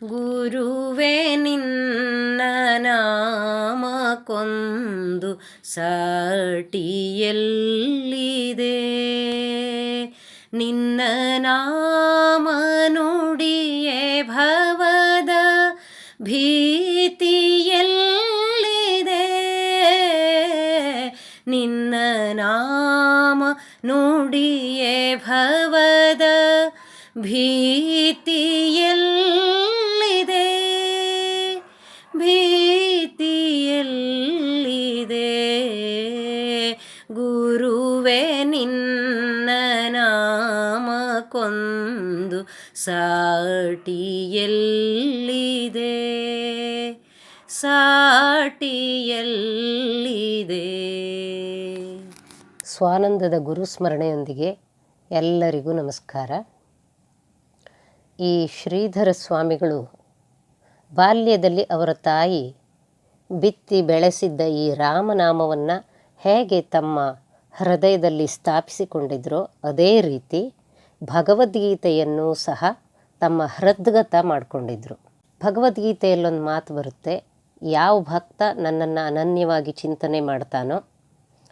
ಗುರುವೆ ನಿನ್ನ ನಾಮಕ್ಕೊಂದು ಸಾಟಿಯಲ್ಲಿದೆ ನಿನ್ನ ನಾಮ ನುಡಿಯೇ ಭವದ ಭೀತಿಯಲ್ಲಿದೆ ನಿನ್ನ ನಾಮ ನುಡಿಯೇ ಭವದ ಭೀತಿಯಲ್ಲಿದೆ ನಾಮಕ್ಕೊಂದು ಸಾಟಿಯಲ್ಲಿದೆ. ಸಾಟಿಯಲ್ಲಿದೆ. ಸ್ವಾನಂದದ ಗುರುಸ್ಮರಣೆಯೊಂದಿಗೆ ಎಲ್ಲರಿಗೂ ನಮಸ್ಕಾರ. ಈ ಶ್ರೀಧರ ಸ್ವಾಮಿಗಳು ಬಾಲ್ಯದಲ್ಲಿ ಅವರ ತಾಯಿ ಬಿತ್ತಿ ಬೆಳೆಸಿದ್ದ ಈ ರಾಮನಾಮವನ್ನು ಹೇಗೆ ತಮ್ಮ ಹೃದಯದಲ್ಲಿ ಸ್ಥಾಪಿಸಿಕೊಂಡಿದ್ರೋ ಅದೇ ರೀತಿ ಭಗವದ್ಗೀತೆಯನ್ನು ಸಹ ತಮ್ಮ ಹೃದ್ಗತ ಮಾಡಿಕೊಂಡಿದ್ರು. ಭಗವದ್ಗೀತೆಯಲ್ಲೊಂದು ಮಾತು ಬರುತ್ತೆ, ಯಾವ ಭಕ್ತ ನನ್ನನ್ನು ಅನನ್ಯವಾಗಿ ಚಿಂತನೆ ಮಾಡ್ತಾನೋ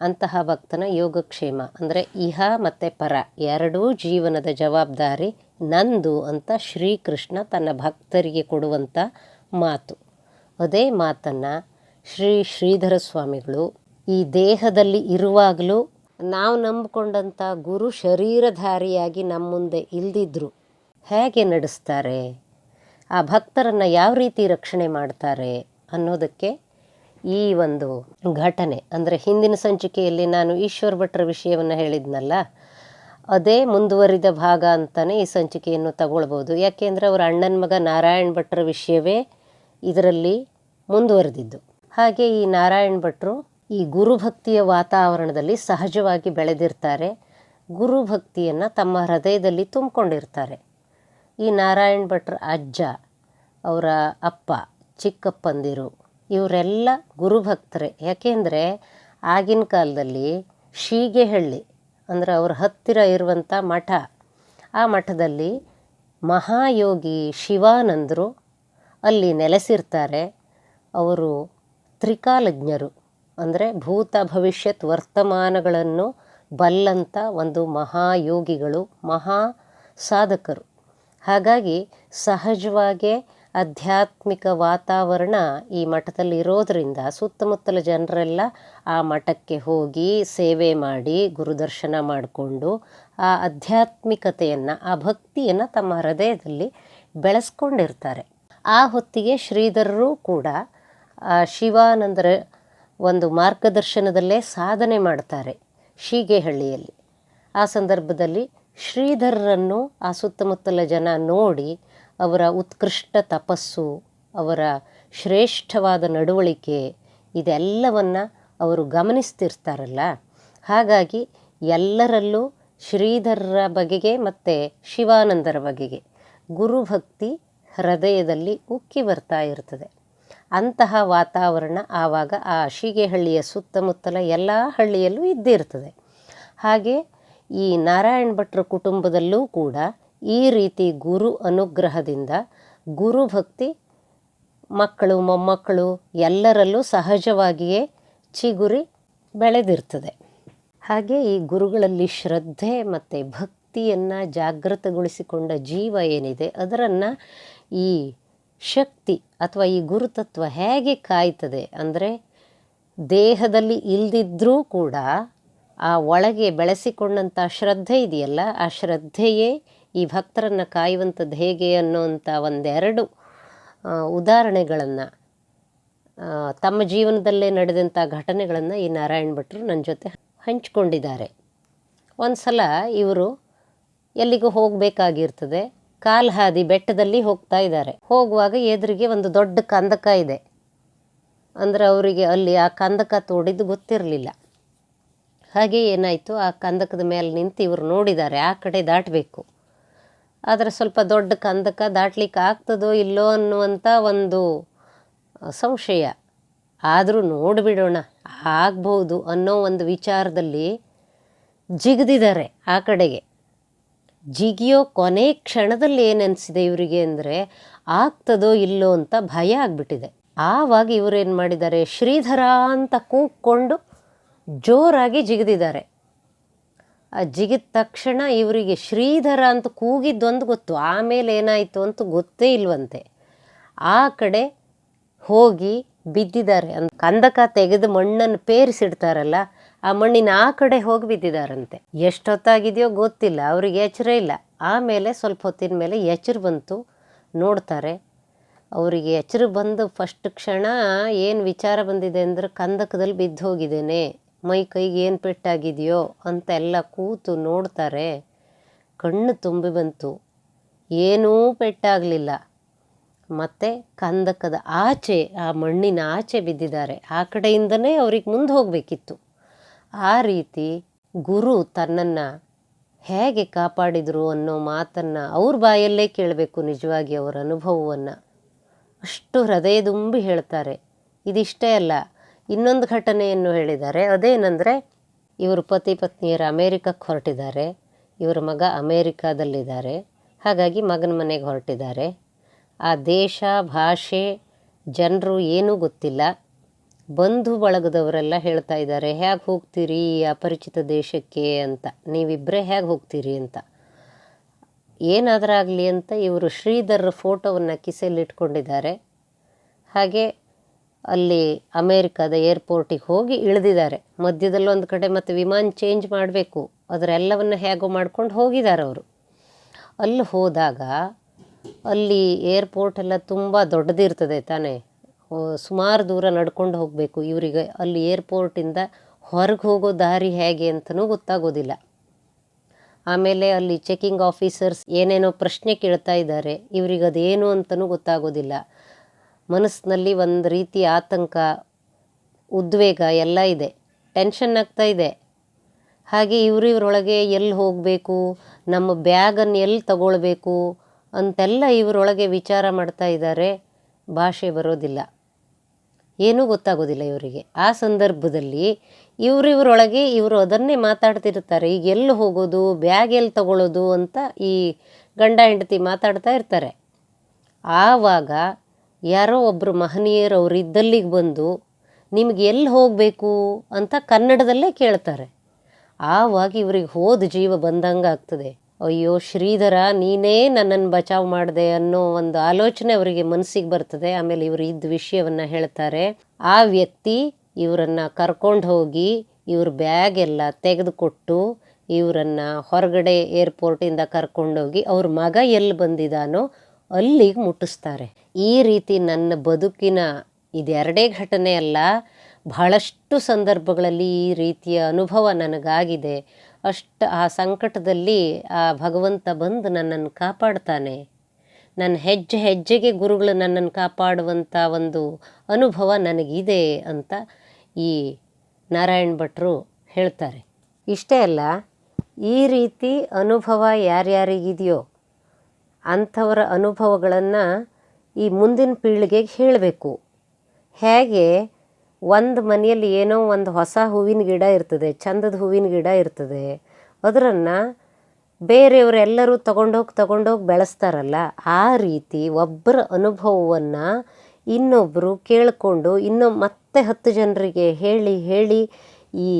ಅಂತಹ ಭಕ್ತನ ಯೋಗಕ್ಷೇಮ. ಅಂದರೆ ಇಹ ಮತ್ತು ಪರ, ಎರಡೂ ಜೀವನದ ಜವಾಬ್ದಾರಿ ನಂದು ಅಂತ ಶ್ರೀಕೃಷ್ಣ ತನ್ನ ಭಕ್ತರಿಗೆ ಕೊಡುವಂಥ ಮಾತು. ಅದೇ ಮಾತನ್ನು ಶ್ರೀ ಶ್ರೀಧರ ಸ್ವಾಮಿಗಳು ಈ ದೇಹದಲ್ಲಿ ಇರುವಾಗಲೂ ನಾವು ನಂಬಿಕೊಂಡಂಥ ಗುರು ಶರೀರಧಾರಿಯಾಗಿ ನಮ್ಮ ಮುಂದೆ ಇಲ್ದಿದ್ರು ಹೇಗೆ ನಡೆಸ್ತಾರೆ? ಆ ಭಕ್ತರನ್ನು ಯಾವ ರೀತಿ ರಕ್ಷಣೆ ಮಾಡ್ತಾರೆ ಅನ್ನೋದಕ್ಕೆ ಈ ಒಂದು ಘಟನೆ, ಅಂದರೆ ಹಿಂದಿನ ಸಂಚಿಕೆಯಲ್ಲಿ ನಾನು ಈಶ್ವರ ಭಟ್ರ ವಿಷಯವನ್ನು ಹೇಳಿದ್ನಲ್ಲ, ಅದೇ ಮುಂದುವರಿದ ಭಾಗ ಅಂತಲೇ ಈ ಸಂಚಿಕೆಯನ್ನು ತಗೊಳ್ಬೋದು. ಯಾಕೆಂದರೆ ಅವರ ಅಣ್ಣನ ಮಗ ನಾರಾಯಣ್ ಭಟ್ರ ವಿಷಯವೇ ಇದರಲ್ಲಿ ಮುಂದುವರೆದಿದ್ದು. ಹಾಗೆ ಈ ನಾರಾಯಣ್ ಭಟ್ರು ಈ ಗುರುಭಕ್ತಿಯ ವಾತಾವರಣದಲ್ಲಿ ಸಹಜವಾಗಿ ಬೆಳೆದಿರ್ತಾರೆ. ಗುರುಭಕ್ತಿಯನ್ನು ತಮ್ಮ ಹೃದಯದಲ್ಲಿ ತುಂಬಿಕೊಂಡಿರ್ತಾರೆ. ಈ ನಾರಾಯಣ ಭಟ್ರ ಅಜ್ಜ, ಅವರ ಅಪ್ಪ, ಚಿಕ್ಕಪ್ಪಂದಿರು, ಇವರೆಲ್ಲ ಗುರುಭಕ್ತರೇ. ಯಾಕೆಂದರೆ ಆಗಿನ ಕಾಲದಲ್ಲಿ ಶೀಗೆಹಳ್ಳಿ ಅಂದರೆ ಅವ್ರ ಹತ್ತಿರ ಇರುವಂಥ ಮಠ, ಆ ಮಠದಲ್ಲಿ ಮಹಾಯೋಗಿ ಶಿವಾನಂದರು ಅಲ್ಲಿ ನೆಲೆಸಿರ್ತಾರೆ. ಅವರು ತ್ರಿಕಾಲಜ್ಞರು. ಅಂದರೆ ಭೂತ ಭವಿಷ್ಯತ್ ವರ್ತಮಾನಗಳನ್ನು ಬಲ್ಲಂಥ ಒಂದು ಮಹಾಯೋಗಿಗಳು, ಮಹಾ ಸಾಧಕರು. ಹಾಗಾಗಿ ಸಹಜವಾಗಿ ಆಧ್ಯಾತ್ಮಿಕ ವಾತಾವರಣ ಈ ಮಠದಲ್ಲಿ ಇರೋದರಿಂದ ಸುತ್ತಮುತ್ತಲ ಜನರೆಲ್ಲ ಆ ಮಠಕ್ಕೆ ಹೋಗಿ ಸೇವೆ ಮಾಡಿ, ಗುರುದರ್ಶನ ಮಾಡಿಕೊಂಡು ಆ ಆಧ್ಯಾತ್ಮಿಕತೆಯನ್ನು, ಆ ಭಕ್ತಿಯನ್ನು ತಮ್ಮ ಹೃದಯದಲ್ಲಿ ಬೆಳೆಸ್ಕೊಂಡಿರ್ತಾರೆ. ಆ ಹೊತ್ತಿಗೆ ಶ್ರೀಧರರು ಕೂಡ ಶಿವಾನಂದರ ಒಂದು ಮಾರ್ಗದರ್ಶನದಲ್ಲೇ ಸಾಧನೆ ಮಾಡ್ತಾರೆ ಶೀಗೆಹಳ್ಳಿಯಲ್ಲಿ. ಆ ಸಂದರ್ಭದಲ್ಲಿ ಶ್ರೀಧರರನ್ನು ಆ ಸುತ್ತಮುತ್ತಲ ಜನ ನೋಡಿ ಅವರ ಉತ್ಕೃಷ್ಟ ತಪಸ್ಸು, ಅವರ ಶ್ರೇಷ್ಠವಾದ ನಡವಳಿಕೆ ಇದೆಲ್ಲವನ್ನು ಅವರು ಗಮನಿಸ್ತಿರ್ತಾರಲ್ಲ? ಹಾಗಾಗಿ ಎಲ್ಲರಲ್ಲೂ ಶ್ರೀಧರರ ಬಗೆಗೆ ಮತ್ತು ಶಿವಾನಂದರ ಬಗೆಗೆ ಗುರುಭಕ್ತಿ ಹೃದಯದಲ್ಲಿ ಉಕ್ಕಿ ಬರ್ತಾ ಇರ್ತದೆ. ಅಂತಹ ವಾತಾವರಣ ಆವಾಗ ಆ ಶೀಗೆಹಳ್ಳಿಯ ಸುತ್ತಮುತ್ತಲ ಎಲ್ಲ ಹಳ್ಳಿಯಲ್ಲೂ ಇದ್ದಿರ್ತದೆ. ಹಾಗೆ ಈ ನಾರಾಯಣ ಭಟ್ರ ಕುಟುಂಬದಲ್ಲೂ ಕೂಡ ಈ ರೀತಿ ಗುರು ಅನುಗ್ರಹದಿಂದ ಗುರು ಭಕ್ತಿ, ಮಕ್ಕಳು, ಮೊಮ್ಮಕ್ಕಳು ಎಲ್ಲರಲ್ಲೂ ಸಹಜವಾಗಿಯೇ ಚಿಗುರಿ ಬೆಳೆದಿರ್ತದೆ. ಹಾಗೆ ಈ ಗುರುಗಳಲ್ಲಿ ಶ್ರದ್ಧೆ ಮತ್ತು ಭಕ್ತಿಯನ್ನು ಜಾಗೃತಗೊಳಿಸಿಕೊಂಡ ಜೀವ ಏನಿದೆ ಅದರನ್ನು ಈ ಶಕ್ತಿ ಅಥವಾ ಈ ಗುರುತತ್ವ ಹೇಗೆ ಕಾಯ್ತದೆ ಅಂದರೆ ದೇಹದಲ್ಲಿ ಇಲ್ದಿದ್ರೂ ಕೂಡ ಆ ಒಳಗೆ ಬೆಳೆಸಿಕೊಂಡಂಥ ಶ್ರದ್ಧೆ ಇದೆಯಲ್ಲ, ಆ ಶ್ರದ್ಧೆಯೇ ಈ ಭಕ್ತರನ್ನು ಕಾಯುವಂಥದ್ದು ಹೇಗೆ ಅನ್ನೋವಂಥ ಒಂದೆರಡು ಉದಾಹರಣೆಗಳನ್ನು ತಮ್ಮ ಜೀವನದಲ್ಲೇ ನಡೆದಂಥ ಘಟನೆಗಳನ್ನು ಈ ನಾರಾಯಣ್ ಭಟ್ರು ನನ್ನ ಜೊತೆ ಹಂಚಿಕೊಂಡಿದ್ದಾರೆ. ಒಂದು ಸಲ ಇವರು ಎಲ್ಲಿಗೂ ಹೋಗಬೇಕಾಗಿರ್ತದೆ ಕಾಲು ಹಾದಿ ಬೆಟ್ಟದಲ್ಲಿ ಹೋಗ್ತಾ ಇದ್ದಾರೆ. ಹೋಗುವಾಗ ಎದುರಿಗೆ ಒಂದು ದೊಡ್ಡ ಕಂದಕ ಇದೆ. ಅಂದರೆ ಅವರಿಗೆ ಅಲ್ಲಿ ಆ ಕಂದಕ ತೋಡಿದ್ದು ಗೊತ್ತಿರಲಿಲ್ಲ. ಹಾಗೆ ಏನಾಯಿತು? ಆ ಕಂದಕದ ಮೇಲೆ ನಿಂತು ಇವರು ನೋಡಿದ್ದಾರೆ. ಆ ಕಡೆ ದಾಟಬೇಕು. ಆದರೆ ಸ್ವಲ್ಪ ದೊಡ್ಡ ಕಂದಕ ದಾಟ್ಲಿಕ್ಕೆ ಆಗ್ತದೋ ಇಲ್ಲೋ ಅನ್ನುವಂಥ ಒಂದು ಸಂಶಯ. ಆದರೂ ನೋಡಿಬಿಡೋಣ, ಆಗ್ಬೋದು ಅನ್ನೋ ಒಂದು ವಿಚಾರದಲ್ಲಿ ಜಿಗಿದಿದ್ದಾರೆ ಆ ಕಡೆಗೆ. ಜಿಗಿಯೋ ಕೊನೆ ಕ್ಷಣದಲ್ಲಿ ಏನನ್ಸಿದೆ ಇವರಿಗೆ ಅಂದರೆ, ಆಗ್ತದೋ ಇಲ್ಲೋ ಅಂತ ಭಯ ಆಗಿಬಿಟ್ಟಿದೆ. ಆವಾಗ ಇವರೇನು ಮಾಡಿದ್ದಾರೆ, ಶ್ರೀಧರ ಅಂತ ಕೂಗ್ಕೊಂಡು ಜೋರಾಗಿ ಜಿಗಿದಿದ್ದಾರೆ. ಆ ಜಿಗಿದ ತಕ್ಷಣ ಇವರಿಗೆ ಶ್ರೀಧರ ಅಂತ ಕೂಗಿದ್ದೊಂದು ಗೊತ್ತು, ಆಮೇಲೆ ಏನಾಯಿತು ಅಂತ ಗೊತ್ತೇ ಇಲ್ವಂತೆ. ಆ ಕಡೆ ಹೋಗಿ ಬಿದ್ದಿದ್ದಾರೆ. ಅಂತ ಕಂದಕ ತೆಗೆದು ಮಣ್ಣನ್ನು ಪೇರಿಸಿಡ್ತಾರಲ್ಲ ಆ ಮಣ್ಣಿನ ಆ ಕಡೆ ಹೋಗಿ ಬಿದ್ದಿದಾರಂತೆ ಎಷ್ಟೊತ್ತಾಗಿದೆಯೋ ಗೊತ್ತಿಲ್ಲ, ಅವ್ರಿಗೆ ಎಚ್ಚರ ಇಲ್ಲ. ಆಮೇಲೆ ಸ್ವಲ್ಪ ಹೊತ್ತಿನ ಮೇಲೆ ಎಚ್ಚರ ಬಂತು. ನೋಡ್ತಾರೆ, ಅವರಿಗೆ ಎಚ್ಚರ ಬಂದು ಫಸ್ಟ್ ಕ್ಷಣ ಏನು ವಿಚಾರ ಬಂದಿದೆ ಅಂದರೆ ಕಂದಕದಲ್ಲಿ ಬಿದ್ದು ಹೋಗಿದ್ದೇನೆ, ಮೈ ಕೈಗೆ ಏನು ಪೆಟ್ಟಾಗಿದೆಯೋ ಅಂತ ಎಲ್ಲ ಕೂತು ನೋಡ್ತಾರೆ. ಕಣ್ಣು ತುಂಬಿ ಬಂತು. ಏನೂ ಪೆಟ್ಟಾಗಲಿಲ್ಲ. ಮತ್ತು ಕಂದಕದ ಆಚೆ, ಆ ಮಣ್ಣಿನ ಆಚೆ ಬಿದ್ದಿದ್ದಾರೆ. ಆ ಕಡೆಯಿಂದನೇ ಅವ್ರಿಗೆ ಮುಂದೆ ಹೋಗಬೇಕಿತ್ತು. ಆ ರೀತಿ ಗುರು ತನ್ನನ್ನು ಹೇಗೆ ಕಾಪಾಡಿದರು ಅನ್ನೋ ಮಾತನ್ನು ಅವ್ರ ಬಾಯಲ್ಲೇ ಕೇಳಬೇಕು ನಿಜವಾಗಿ ಅವರ ಅನುಭವವನ್ನು. ಅಷ್ಟು ಹೃದಯ ತುಂಬಿ ಹೇಳ್ತಾರೆ. ಇದಿಷ್ಟೇ ಅಲ್ಲ, ಇನ್ನೊಂದು ಘಟನೆಯನ್ನು ಹೇಳಿದ್ದಾರೆ. ಅದೇನೆಂದರೆ, ಇವರು ಪತಿ ಪತ್ನಿಯರು ಅಮೇರಿಕಕ್ಕೆ ಹೊರಟಿದ್ದಾರೆ. ಇವರ ಮಗ ಅಮೇರಿಕಾದಲ್ಲಿದ್ದಾರೆ. ಹಾಗಾಗಿ ಮಗನ ಮನೆಗೆ ಹೊರಟಿದ್ದಾರೆ. ಆ ದೇಶ, ಭಾಷೆ, ಜನರು ಏನೂ ಗೊತ್ತಿಲ್ಲ. ಬಂಧು ಬಳಗದವರೆಲ್ಲ ಹೇಳ್ತಾ ಇದ್ದಾರೆ, ಹೇಗೆ ಹೋಗ್ತೀರಿ ಅಪರಿಚಿತ ದೇಶಕ್ಕೆ ಅಂತ. ನೀವಿಬ್ಬರೇ ಹೇಗೆ ಹೋಗ್ತೀರಿ ಅಂತ. ಏನಾದರೂ ಅಂತ ಇವರು ಶ್ರೀಧರ್ ಫೋಟೋವನ್ನು ಕಿಸೆಯಲ್ಲಿಟ್ಕೊಂಡಿದ್ದಾರೆ ಹಾಗೆ ಅಲ್ಲಿ ಅಮೇರಿಕಾದ ಏರ್ಪೋರ್ಟಿಗೆ ಹೋಗಿ ಇಳಿದಿದ್ದಾರೆ. ಮಧ್ಯದಲ್ಲಿ ಒಂದು ಕಡೆ ಮತ್ತು ವಿಮಾನ ಚೇಂಜ್ ಮಾಡಬೇಕು ಅದರೆಲ್ಲವನ್ನು ಹೇಗೋ ಮಾಡ್ಕೊಂಡು ಹೋಗಿದ್ದಾರೆ ಅವರು. ಅಲ್ಲಿ ಹೋದಾಗ ಅಲ್ಲಿ ಏರ್ಪೋರ್ಟ್ ಎಲ್ಲ ತುಂಬ ದೊಡ್ಡದಿರ್ತದೆ ತಾನೇ. ಸುಮಾರು ದೂರ ನಡ್ಕೊಂಡು ಹೋಗಬೇಕು. ಇವರಿಗೆ ಅಲ್ಲಿ ಏರ್ಪೋರ್ಟಿಂದ ಹೊರಗೆ ಹೋಗೋ ದಾರಿ ಹೇಗೆ ಅಂತಲೂ ಗೊತ್ತಾಗೋದಿಲ್ಲ. ಆಮೇಲೆ ಅಲ್ಲಿ ಚೆಕಿಂಗ್ ಆಫೀಸರ್ಸ್ ಏನೇನೋ ಪ್ರಶ್ನೆ ಕೇಳ್ತಾ ಇದ್ದಾರೆ. ಇವ್ರಿಗೆ ಅದೇನು ಅಂತಲೂ ಗೊತ್ತಾಗೋದಿಲ್ಲ. ಮನಸ್ಸಿನಲ್ಲಿ ಒಂದು ರೀತಿ ಆತಂಕ, ಉದ್ವೇಗ ಎಲ್ಲ ಇದೆ. ಟೆನ್ಷನ್ ಆಗ್ತಾ ಇದೆ. ಹಾಗೆ ಇವರು ಎಲ್ಲಿ ಹೋಗಬೇಕು, ನಮ್ಮ ಬ್ಯಾಗನ್ನು ಎಲ್ಲಿ ತಗೊಳ್ಬೇಕು ಅಂತೆಲ್ಲ ಇವರೊಳಗೆ ವಿಚಾರ ಮಾಡ್ತಾ ಇದ್ದಾರೆ. ಭಾಷೆ ಬರೋದಿಲ್ಲ. ಏನೂ ಗೊತ್ತಾಗೋದಿಲ್ಲ ಇವರಿಗೆ. ಆ ಸಂದರ್ಭದಲ್ಲಿ ಇವರಿವರೊಳಗೆ ಇವರು ಅದನ್ನೇ ಮಾತಾಡ್ತಿರ್ತಾರೆ. ಈಗ ಎಲ್ಲಿ ಹೋಗೋದು, ಬ್ಯಾಗ್ ಎಲ್ಲಿ ತಗೊಳ್ಳೋದು ಅಂತ ಈ ಗಂಡ ಹೆಂಡತಿ ಮಾತಾಡ್ತಾ ಇರ್ತಾರೆ. ಆವಾಗ ಯಾರೋ ಒಬ್ಬರು ಮಹನೀಯರು ಅವ್ರು ಇದ್ದಲ್ಲಿಗೆ ಬಂದು, ನಿಮ್ಗೆ ಎಲ್ಲಿ ಹೋಗಬೇಕು? ಅಂತ ಕನ್ನಡದಲ್ಲೇ ಕೇಳ್ತಾರೆ. ಆವಾಗ ಇವ್ರಿಗೆ ಹೋದ ಜೀವ ಬಂದಂಗೆ ಆಗ್ತದೆ ಅಯ್ಯೋ, ಶ್ರೀಧರ, ನೀನೇ ನನ್ನನ್ನು ಬಚಾವ್ ಮಾಡಿದೆ ಅನ್ನೋ ಒಂದು ಆಲೋಚನೆ ಅವರಿಗೆ ಮನಸ್ಸಿಗೆ ಬರ್ತದೆ. ಆಮೇಲೆ ಇವರು ಇದ್ದ ವಿಷಯವನ್ನು ಹೇಳ್ತಾರೆ. ಆ ವ್ಯಕ್ತಿ ಇವರನ್ನು ಕರ್ಕೊಂಡು ಹೋಗಿ ಇವ್ರ ಬ್ಯಾಗ್ ಎಲ್ಲ ತೆಗೆದುಕೊಟ್ಟು ಇವರನ್ನು ಹೊರಗಡೆ ಏರ್ಪೋರ್ಟಿಂದ ಕರ್ಕೊಂಡೋಗಿ ಅವ್ರ ಮಗ ಎಲ್ಲಿ ಬಂದಿದ್ದಾನೋ ಅಲ್ಲಿಗೆ ಮುಟ್ಟಿಸ್ತಾರೆ. ಈ ರೀತಿ ನನ್ನ ಬದುಕಿನ ಇದೆರಡೇ ಘಟನೆ ಅಲ್ಲ, ಬಹಳಷ್ಟು ಸಂದರ್ಭಗಳಲ್ಲಿ ಈ ರೀತಿಯ ಅನುಭವ ನನಗಾಗಿದೆ. ಅಷ್ಟು, ಆ ಸಂಕಟದಲ್ಲಿ ಆ ಭಗವಂತ ಬಂದು ನನ್ನನ್ನು ಕಾಪಾಡ್ತಾನೆ. ನನ್ನ ಹೆಜ್ಜೆ ಹೆಜ್ಜೆಗೆ ಗುರುಗಳು ನನ್ನನ್ನು ಕಾಪಾಡುವಂಥ ಒಂದು ಅನುಭವ ನನಗಿದೆ ಅಂತ ಈ ನಾರಾಯಣ ಭಟ್ರು ಹೇಳ್ತಾರೆ. ಇಷ್ಟೇ ಅಲ್ಲ, ಈ ರೀತಿ ಅನುಭವ ಯಾರ್ಯಾರಿಗಿದೆಯೋ ಅಂಥವರ ಅನುಭವಗಳನ್ನು ಈ ಮುಂದಿನ ಪೀಳಿಗೆಗೆ ಹೇಳಬೇಕು. ಹೇಗೆ ಒಂದು ಮನೆಯಲ್ಲಿ ಏನೋ ಒಂದು ಹೊಸ ಹೂವಿನ ಗಿಡ ಇರ್ತದೆ, ಚಂದದ ಹೂವಿನ ಗಿಡ ಇರ್ತದೆ. ಅದರನ್ನು ಬೇರೆಯವರೆಲ್ಲರೂ ತಗೊಂಡೋಗಿ ತಗೊಂಡೋಗಿ ಬೆಳೆಸ್ತಾರಲ್ಲ, ಆ ರೀತಿ ಒಬ್ಬರ ಅನುಭವವನ್ನು ಇನ್ನೊಬ್ಬರು ಕೇಳಿಕೊಂಡು ಇನ್ನೂ ಮತ್ತೆ ಹತ್ತು ಜನರಿಗೆ ಹೇಳಿ ಹೇಳಿ ಈ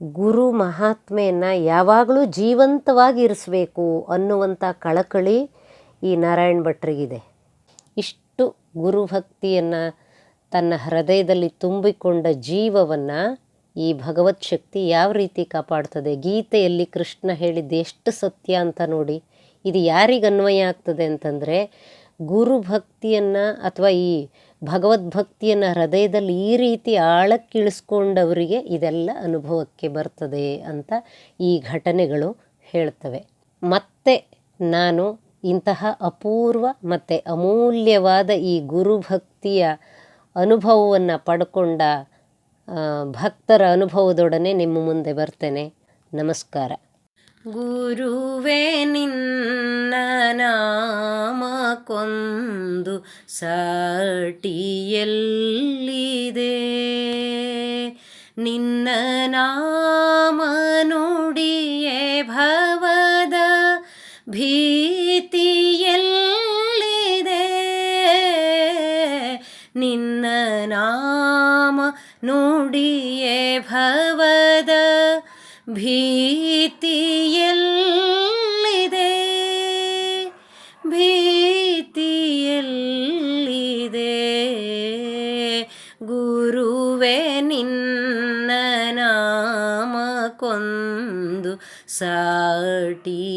ಗುರು ಮಹಾತ್ಮೆಯನ್ನು ಯಾವಾಗಲೂ ಜೀವಂತವಾಗಿ ಇರಿಸಬೇಕು ಅನ್ನುವಂಥ ಕಳಕಳಿ ಈ ನಾರಾಯಣ ಭಟ್ರಿಗಿದೆ. ಇಷ್ಟು ಗುರುಭಕ್ತಿಯನ್ನು ತನ್ನ ಹೃದಯದಲ್ಲಿ ತುಂಬಿಕೊಂಡ ಜೀವವನ್ನು ಈ ಭಗವತ್ ಶಕ್ತಿ ಯಾವ ರೀತಿ ಕಾಪಾಡ್ತದೆ? ಗೀತೆಯಲ್ಲಿ ಕೃಷ್ಣ ಹೇಳಿದ್ದು ಎಷ್ಟು ಸತ್ಯ ಅಂತ ನೋಡಿ. ಇದು ಯಾರಿಗೆ ಅನ್ವಯ ಆಗ್ತದೆ ಅಂತಂದರೆ, ಗುರು ಭಕ್ತಿಯನ್ನು ಅಥವಾ ಈ ಭಗವದ್ಭಕ್ತಿಯನ್ನು ಹೃದಯದಲ್ಲಿ ಈ ರೀತಿ ಆಳಕ್ಕಿಳಿಸ್ಕೊಂಡವರಿಗೆ ಇದೆಲ್ಲ ಅನುಭವಕ್ಕೆ ಬರ್ತದೆ ಅಂತ ಈ ಘಟನೆಗಳು ಹೇಳ್ತವೆ. ಮತ್ತೆ ನಾನು ಇಂತಹ ಅಪೂರ್ವ ಮತ್ತು ಅಮೂಲ್ಯವಾದ ಈ ಗುರುಭಕ್ತಿಯ ಅನುಭವವನ್ನು ಪಡ್ಕೊಂಡ ಭಕ್ತರ ಅನುಭವದೊಡನೆ ನಿಮ್ಮ ಮುಂದೆ ಬರ್ತೇನೆ. ನಮಸ್ಕಾರ. ಗುರುವೇ, ನಿನ್ನ ನಾಮಕ್ಕೊಂದು ಸಾಟಿಯಲ್ಲಿದೆ. ನಿನ್ನ ನಾಮ ನುಡಿಯೇ ಭವದ ಭೀತಿಯಲ್ಲಿದೆ ಭವದ ಭೀತಿಯಲ್ಲಿದೆ ಭೀತಿಯಲ್ಲಿದೆ ಗುರುವೆ ನಿನ್ನ ನಾಮ ಕೊಂದು ಸಾಟಿಯಲ್ಲಿದೆ